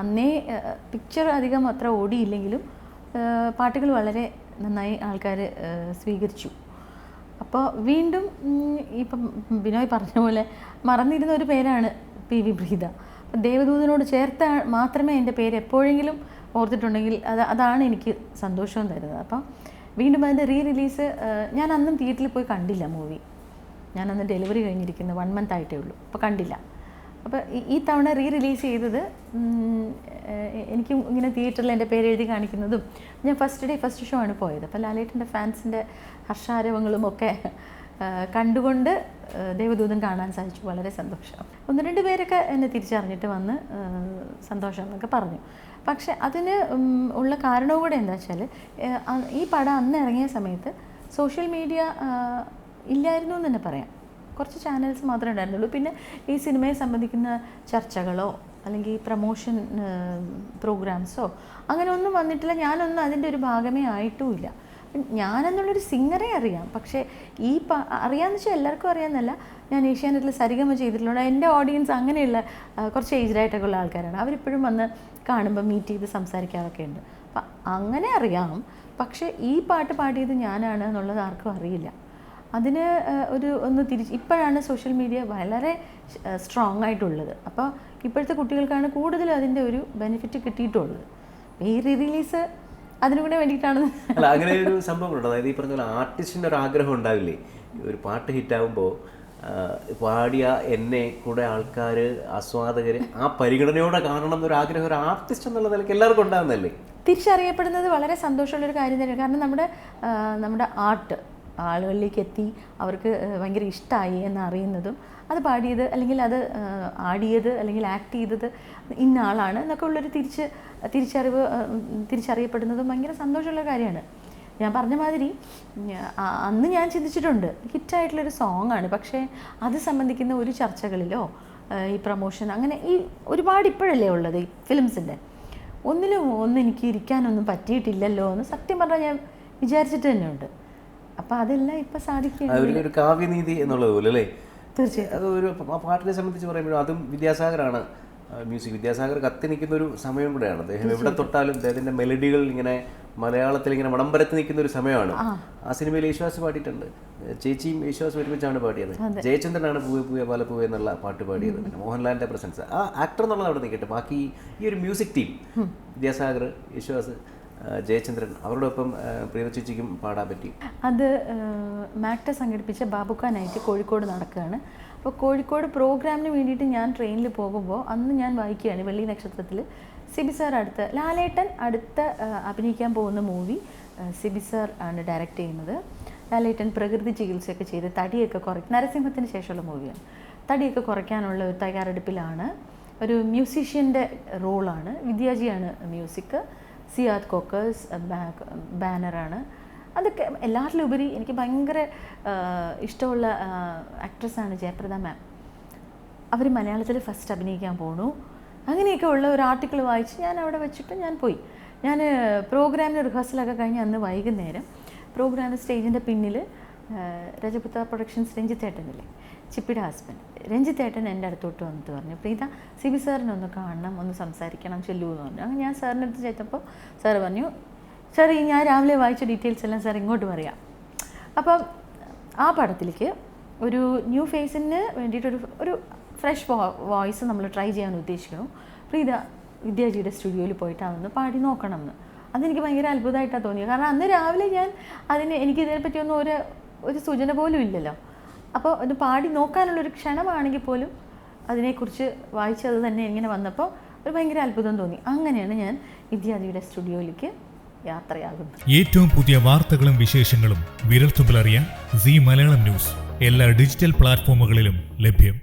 അന്നേ പിക്ചർ അധികം അത്ര ഓടിയില്ലെങ്കിലും പാട്ടുകൾ വളരെ നന്നായി ആൾക്കാർ സ്വീകരിച്ചു. അപ്പോൾ വീണ്ടും ഇപ്പം ബിനോയ് പറഞ്ഞ പോലെ മറന്നിരുന്ന ഒരു പേരാണ് പി വി ബ്രീത. ദേവദൂതനോട് ചേർത്ത മാത്രമേ എന്റെ പേര് എപ്പോഴെങ്കിലും ഓർത്തിട്ടുണ്ടെങ്കിൽ അത് അതാണ് എനിക്ക് സന്തോഷവും തരുന്നത്. അപ്പം വീണ്ടും അതിന്റെ റീ റിലീസ് ഞാൻ അന്നും തിയേറ്ററിൽ പോയി കണ്ടില്ല മൂവി. ഞാൻ അന്ന് ഡെലിവറി കഴിഞ്ഞിരിക്കുന്നത് വൺ മന്ത് ആയിട്ടേ ഉള്ളൂ. അപ്പോൾ കണ്ടില്ല. അപ്പോൾ ഈ- തവണ റീ റിലീസ് ചെയ്തത് എനിക്ക് ഇങ്ങനെ തിയേറ്ററിൽ എന്റെ പേര് എഴുതി കാണിക്കുന്നതും ഞാൻ ഫസ്റ്റ് ഡേ ഫസ്റ്റ് ഷോ ആണ് പോയത്. അപ്പോൾ ലാലേട്ടന്റെ ഫാൻസിന്റെ ഹർഷാരവങ്ങളും ഒക്കെ കണ്ടുകൊണ്ട് ദേവദൂതം കാണാൻ സാധിച്ചു. വളരെ സന്തോഷം. ഒന്ന് രണ്ട് പേരൊക്കെ എന്നെ തിരിച്ചറിഞ്ഞിട്ട് വന്ന് സന്തോഷം എന്നൊക്കെ പറഞ്ഞു. പക്ഷെ അതിന് ഉള്ള കാരണവും കൂടെ എന്താ വെച്ചാൽ ഈ പടം അന്ന് ഇറങ്ങിയ സമയത്ത് സോഷ്യൽ മീഡിയ ഇല്ലായിരുന്നു എന്ന് തന്നെ പറയാം. കുറച്ച് ചാനൽസ് മാത്രമേ ഉണ്ടായിരുന്നുള്ളൂ. പിന്നെ ഈ സിനിമയെ സംബന്ധിക്കുന്ന ചർച്ചകളോ അല്ലെങ്കിൽ പ്രൊമോഷൻ പ്രോഗ്രാംസോ അങ്ങനെ ഒന്നും വന്നിട്ടില്ല. ഞാനൊന്നും അതിന്റെ ഒരു ഭാഗമേ ആയിട്ടുമില്ല. ഞാനെന്നുള്ളൊരു സിംഗറെ അറിയാം. പക്ഷേ ഈ പ അറിയാമെന്ന് വെച്ചാൽ എല്ലാവർക്കും അറിയാമെന്നല്ല ഞാൻ ഏഷ്യാനെറ്റിൽ സരിഗമ ചെയ്തിട്ടുള്ള എന്റെ ഓഡിയൻസ് അങ്ങനെയുള്ള കുറച്ച് ഏജ്ഡായിട്ടൊക്കെ ഉള്ള ആൾക്കാരാണ്. അവരിപ്പോഴും വന്ന് കാണുമ്പോൾ മീറ്റ് ചെയ്ത് സംസാരിക്കാറൊക്കെ ഉണ്ട്. അപ്പം അങ്ങനെ അറിയാം. പക്ഷേ ഈ പാട്ട് പാടിയത് ഞാനാണ് എന്നുള്ളത് ആർക്കും അറിയില്ല. അതിന് ഒരു ഒന്ന് തിരിച്ച് ഇപ്പോഴാണ് സോഷ്യൽ മീഡിയ വളരെ സ്ട്രോങ് ആയിട്ടുള്ളത്. അപ്പോൾ ഇപ്പോഴത്തെ കുട്ടികൾക്കാണ് കൂടുതൽ അതിന്റെ ഒരു ബെനിഫിറ്റ് കിട്ടിയിട്ടുള്ളത്. ഈ റീ റിലീസ് അതിനുകൂടെ വേണ്ടിയിട്ടാണ്. അല്ല അങ്ങനെ ഒരു സംഭവം ഉണ്ട് അതായത് ഈ പറഞ്ഞ പോലെ ആർട്ടിസ്റ്റിന്റെ ഒരു ആഗ്രഹം ഉണ്ടാവില്ലേ? ഒരു പാട്ട് ഹിറ്റാകുമ്പോൾ പാടിയ എന്നെ കൂടെ ആൾക്കാർ ആസ്വാദകർ ആ പരിഗണനയോടെ കാണണം എന്നൊരു ആഗ്രഹം ഒരു ആർട്ടിസ്റ്റ് എന്നുള്ള നിലയ്ക്ക് എല്ലാവർക്കും ഉണ്ടാകുന്നല്ലേ തിരിച്ചറിയപ്പെടുന്നത് വളരെ സന്തോഷമുള്ളൊരു കാര്യം തന്നെയാണ്. കാരണം നമ്മുടെ നമ്മുടെ ആർട്ട് ആളുകളിലേക്ക് എത്തി അവർക്ക് ഭയങ്കര ഇഷ്ടമായി എന്ന് അറിയുന്നതും അത് പാടിയത് അല്ലെങ്കിൽ അത് ആടിയത് അല്ലെങ്കിൽ ആക്ട് ചെയ്തത് ഇന്ന ആളാണ് എന്നൊക്കെ ഉള്ളൊരു തിരിച്ച് തിരിച്ചറിവ് തിരിച്ചറിയപ്പെടുന്നതും ഭയങ്കര സന്തോഷമുള്ള കാര്യമാണ്. ഞാൻ പറഞ്ഞ മാതിരി അന്ന് ഞാൻ ചിന്തിച്ചിട്ടുണ്ട് ഹിറ്റായിട്ടുള്ളൊരു ആണ്. പക്ഷേ അത് സംബന്ധിക്കുന്ന ഒരു ചർച്ചകളിലോ ഈ പ്രൊമോഷൻ അങ്ങനെ ഈ ഒരുപാട് ഇപ്പോഴല്ലേ ഉള്ളത് ഈ ഫിലിംസിന്റെ ഒന്നിലും ഒന്നും എനിക്ക് ഇരിക്കാനൊന്നും പറ്റിയിട്ടില്ലല്ലോ എന്ന് സത്യം പറഞ്ഞാൽ ഞാൻ വിചാരിച്ചിട്ട് തന്നെയുണ്ട്. അപ്പം അതെല്ലാം ഇപ്പം സാധിക്കും അതൊരു ഒരു കാവ്യനീതി എന്നുള്ളത് പോലെ അല്ലേ? തീർച്ചയായും. അത് ഒരു ആ പാട്ടിനെ സംബന്ധിച്ച് പറയുമ്പോഴും അതും വിദ്യാസാഗറാണ് മ്യൂസിക്. വിദ്യാസാഗർ കത്തി നിൽക്കുന്ന ഒരു സമയം കൂടെയാണ്. അദ്ദേഹം എവിടെ തൊട്ടാലും അദ്ദേഹത്തിന്റെ മെലഡികൾ ഇങ്ങനെ മലയാളത്തിൽ ഇങ്ങനെ വടംപരത്ത് നിൽക്കുന്ന ഒരു സമയമാണ്. ആ. സിനിമയിൽ യേശുദാസ് പാടിയിട്ടുണ്ട്. ചേച്ചിയും യേശുദാസ് ഒരുമിച്ചാണ് പാടിയത്. ജയചന്ദ്രനാണ് പൂവേ പൂവെ പാല പൂവേ എന്നുള്ള പാട്ട് പാടിയത്. പിന്നെ മോഹൻലാലിന്റെ പ്രസൻസ്. ആ ആക്ടർ എന്നുള്ളത് അവിടെ നിൽക്കട്ടെ. ബാക്കി ഈ ഒരു മ്യൂസിക് ടീം വിദ്യാസാഗർ യേശുദാസ് ആ, ജയചന്ദ്രൻ അവരോടൊപ്പം ആ, പ്രിയ ചേച്ചിക്കും പാടാൻ പറ്റി. അത് മാക്ട സംഘടിപ്പിച്ച ബാബുക്കാനായിട്ട് കോഴിക്കോട് നടക്കുകയാണ്. അപ്പോൾ കോഴിക്കോട് പ്രോഗ്രാമിന് വേണ്ടിയിട്ട് ഞാൻ ട്രെയിനിൽ പോകുമ്പോൾ അന്ന് ഞാൻ വായിക്കുകയാണ് വെള്ളി നക്ഷത്രത്തിൽ. സിബി സാർ അടുത്ത ലാലേട്ടൻ അടുത്ത അഭിനയിക്കാൻ പോകുന്ന മൂവി സിബി സാർ ആണ് ഡയറക്റ്റ് ചെയ്യുന്നത്. ലാലേട്ടൻ പ്രകൃതി ചികിത്സയൊക്കെ ചെയ്ത് തടിയൊക്കെ കുറയ്ക്കും നരസിംഹത്തിന് ശേഷമുള്ള മൂവിയാണ്. തടിയൊക്കെ കുറയ്ക്കാനുള്ള ഒരു തയ്യാറെടുപ്പിലാണ്. ഒരു മ്യൂസീഷ്യന്റെ റോളാണ്. വിദ്യാജിയാണ് മ്യൂസിക്. സിയാദ് കോക്കേഴ്സ് ബാനറാണ്. അതൊക്കെ എല്ലാറ്റിലുപരി എനിക്ക് ഭയങ്കര ഇഷ്ടമുള്ള ആക്ട്രസ്സാണ് ജയപ്രദ മാം അവർ മലയാളത്തിൽ ഫസ്റ്റ് അഭിനയിക്കാൻ പോണു. അങ്ങനെയൊക്കെ ഉള്ള ഒരു ആർട്ടിക്കിൾ വായിച്ച് ഞാൻ അവിടെ വെച്ചിട്ട് ഞാൻ പോയി. ഞാൻ പ്രോഗ്രാമിന് റിഹേഴ്സലൊക്കെ കഴിഞ്ഞ് അന്ന് വൈകുന്നേരം. പ്രോഗ്രാം സ്റ്റേജിന്റെ പിന്നിൽ രജപുത്ര പ്രൊഡക്ഷൻസ് രഞ്ജിത്തേട്ടനില്ലേ? ചിപ്പിയുടെ ഹസ്ബൻഡ് രഞ്ജിത്തേട്ടൻ എന്റെ അടുത്തോട്ട് വന്നിട്ട് പറഞ്ഞു പ്രീത സിബി സാറിനെ ഒന്ന് കാണണം ഒന്ന് സംസാരിക്കണം ചെല്ലൂ എന്ന് പറഞ്ഞു. അങ്ങനെ ഞാൻ സാറിന്റെ അടുത്ത് ചെന്നപ്പോൾ സാറ് പറഞ്ഞു സാർ ഈ ഞാൻ രാവിലെ വായിച്ച ഡീറ്റെയിൽസ് എല്ലാം സാർ ഇങ്ങോട്ട് പറയാം. അപ്പം ആ പടത്തിലേക്ക് ഒരു ന്യൂ ഫേസിന് വേണ്ടിയിട്ടൊരു ഒരു ഫ്രഷ് വോയിസ് നമ്മൾ ട്രൈ ചെയ്യാൻ ഉദ്ദേശിക്കുന്നു. പ്രീത വിദ്യാജിയുടെ സ്റ്റുഡിയോയിൽ പോയിട്ട് അതൊന്ന് പാടി നോക്കണം എന്ന് അതെനിക്ക് ഭയങ്കര അത്ഭുതമായിട്ടാണ് തോന്നിയത്. കാരണം അന്ന് രാവിലെ ഞാൻ അതിന് എനിക്ക് പറ്റിയൊന്നും ഒരു ഒരു സൂചന പോലും ഇല്ലല്ലോ. അപ്പോൾ ഇത് പാടി നോക്കാനുള്ളൊരു ക്ഷണമാണെങ്കിൽ പോലും അതിനെക്കുറിച്ച് വായിച്ചത് തന്നെ ഇങ്ങനെ വന്നപ്പോൾ ഒരു ഭയങ്കര അത്ഭുതം തോന്നി. അങ്ങനെയാണ് ഞാൻ വിദ്യാജിയുടെ സ്റ്റുഡിയോയിലേക്ക് യാത്രയാകുന്നത്. ഏറ്റവും പുതിയ വാർത്തകളും വിശേഷങ്ങളും വിരൽത്തുമ്പിലറിയാൻ സി മലയാളം ന്യൂസ്. എല്ലാ ഡിജിറ്റൽ പ്ലാറ്റ്ഫോമുകളിലും ലഭ്യം.